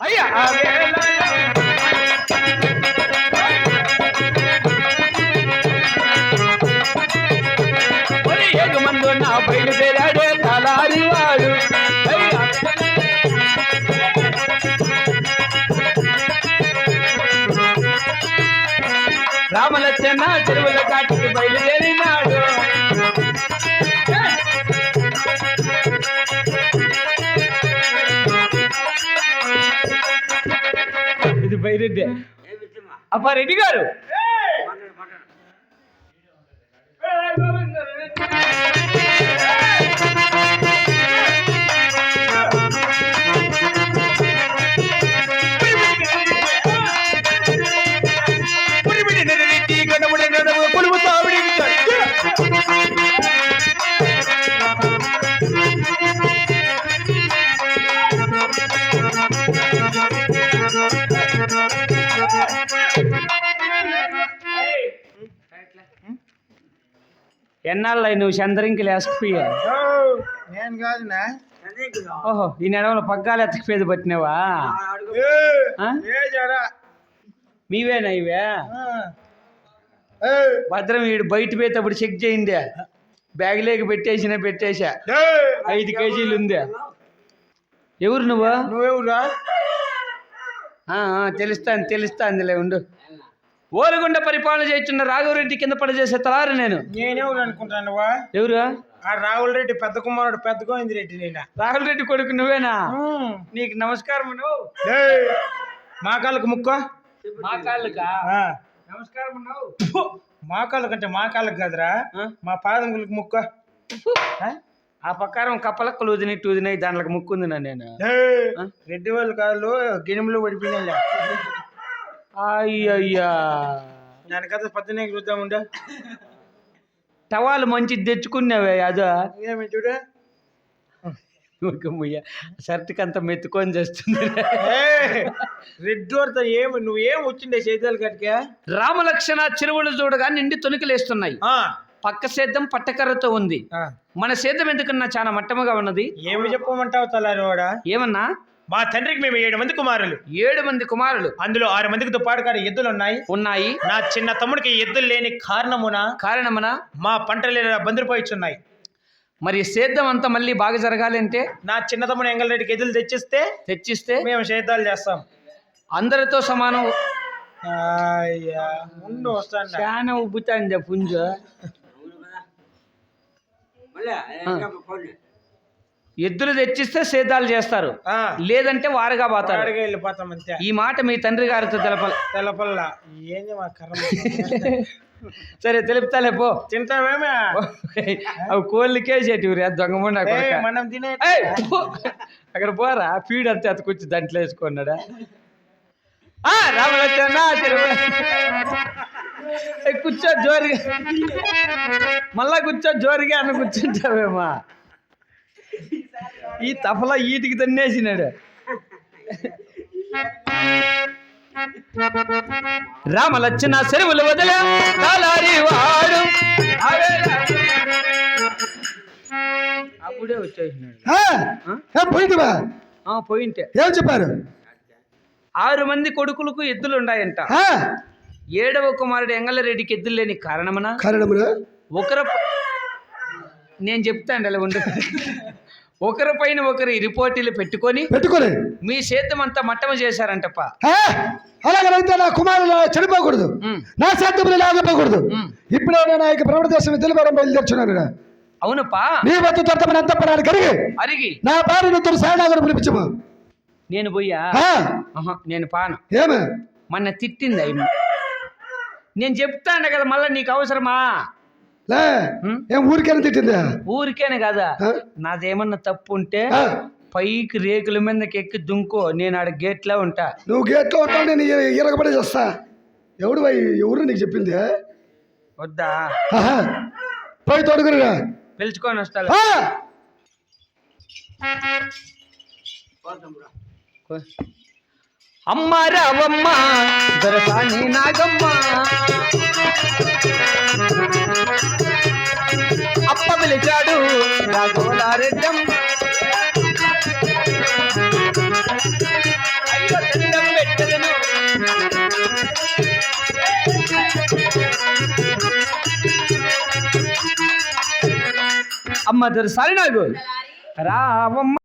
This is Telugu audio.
అయ్యా! ఎగుమందు నా బయలుదేరాడే తలారివాడు. అయ్యా రామలచ్చన్న చెరువుల కాటికి బయలుదేరినాడు. ఇది అప్ప రెడ్డి గారు. ఎన్నాళ్ళు నువ్వు చంద్రంకి లేసుకుపోయా నేను కాదునా. ఓహో ఈ నెడవలో పగ్గాలు ఎత్తకపోయేది పట్టినావా? మీవేనా ఇవే? భద్రం వీడు బయట పోయేటప్పుడు చెక్ చేయిందే. బ్యాగ్ లేక పెట్టేసిన పెట్టేశా. ఐదు కేజీలు ఉందే. ఎవరు నువ్వు? నువ్వెవరా తెలుస్తాను తెలుస్తాందిలే ఉండు. ఓలుగుండ పరిపాలన చేస్తున్న రాఘవరెడ్డి కింద పడజేసే తలారు నేను. నేనెవరు అనుకుంటానువా ఎవరు ఆ రాహుల్ రెడ్డి పెద్ద కుమారుడు పెద్ద గోవింద్ రెడ్డి నేను? రాఘవ రెడ్డి కొడుకు నువ్వేనా? నీకు నమస్కారం మా కాళ్ళకు ముక్క? మా కాళ్ళుకా. నమస్కారం మా కాళ్ళకు అంటే మా కాళ్ళకు కాదురా? మా పాదములకు ముక్క. ఆ? ప్రకారం కప్పలక్కలు వదినట్టు వదినాయి దాంట్లోకి ముక్కుంది నా నేను? రెడ్డి వాళ్ళ కాళ్ళు గిణిములు పడిపోయినా అయ్యయ్యా. దాని కథ పద్దెనే చూద్దాముండే టవాలు మంచిది తెచ్చుకున్నావే అదో? ఏమి చూడు? షర్ట్కి అంత మెత్తుకొని చేస్తుంది. రెడ్డి వారితో ఏమి నువ్వేం వచ్చిండే చేతులు కట్టుకే రామలక్షణ చెరువులు చూడగా నిండి తొనికలేస్తున్నాయి. పక్క సేద్యం పట్టకర్రతో ఉంది. మన సేద్యం ఎందుకన్నా చాలా మట్టముగా ఉన్నది? ఏమి చెప్పమంటావు తలారి ఏమన్నా? మా తండ్రికి మేము ఏడు మంది కుమారులు. ఏడు మంది కుమారులు. అందులో ఆరు మందికి దుప్పాడుకాడ ఎద్దులు ఉన్నాయి. ఉన్నాయి నా చిన్న తమ్ముడికి ఎద్దులు లేని కారణమున కారణమన మా పంటలు బందిరిపోయిచున్నాయి మరి సేద్యం అంతా మళ్ళీ బాగా జరగాలి అంటే నా చిన్న తమ్ముడు ఎంగళరెడ్డికి ఎద్దులు తెచ్చిస్తే తెచ్చిస్తే మేము సేద్యాలు చేస్తాం. అందరితో సమానం. అయ్యా ముందు వస్తాను చాలా పుంజ? ఎద్దులు తెచ్చిస్తే సేద్యాలు చేస్తారు. లేదంటే వారుగా పోతారు. వెళ్ళిపోతాం అంతే. ఈ మాట మీ తండ్రి గారితో తెలపాలి తెల్లపల్ల ఏంది మా కర్మ సరే తెలుపుతాలే పో. తింటావేమే? అవి కోళ్ళకే దొంగమండ ఏయ్, మనం తినే అక్కడ పోరా ఫీడ్ అంతే అతకొచ్చి దాంట్లో వేసుకున్నాడా? రామలచ్చన్న, కూర్చో జోరుగా. మళ్ళా కూర్చో జోరుగా అన్న కూర్చుంటావేమా. ఈ తఫలా ఈటికి తన్నేసినాడు. రామలచ్చన చెరువులు వదిలే వాడు. అప్పుడే వచ్చేసినాడు. పోయింటే ఏం చెప్పారు? ఆరు మంది కొడుకులకు ఎద్దులు ఉన్నాయంట ఏడవ కుమారుడు ఎంగళరెడ్డికి ఎద్దులు లేని కారణమనా? కారణమునా? ఒకరు నేను చెప్తాను అలా ఉండు. ఒకరి పైన ఒకరు రిపోర్టీలు పెట్టుకొని పెట్టుకోలే మీ సేద్యం అంతా మట్టమ చేశారంటప్ప ఆ, అలాగనైతే నా కుమారులు చనిపోకూడదు నా శాంతములు లాగపోకూడదు. ఇప్పుడే ఆ యొక్క ప్రవణ దేశం తెలుగురం బయలుదేరుచున్నాను అవునప్పా. నీ వద్ద తొట్టమని అంత పడాలి కరిగి. అరిగి. నా భార్యను తొలి సాయనాగరం పిలిపించము? నేను పోయా నేను పాను. ఏమి? మొన్న తిట్టింది అయ్యి నేను చెప్తాను కదా మళ్ళీ నీకు అవసరమా? లే ఉమ్, ఏం ఊరికైనా తిట్టిందా? ఊరికేనే కదా? నాదేమన్నా తప్పు ఉంటే పైకి రేకుల మీదకి ఎక్కి దుంకో నేను ఆడ గేట్లో ఉంటా. నువ్వు గేట్లో ఉంటావు నేను ఇర- ఇరగబడి చేస్తా ఎవడు ఎవరు నీకు చెప్పింది? వద్దా. పోయి తోడుకురా పిలుచుకొని వస్తా అమ్మ రావమ్మ దొరసాని నాగమ్మ. గెలిచాడు రాఘోలారెడ్డం పెట్టను అమ్మ దొరసారి నాకు రావమ్మ.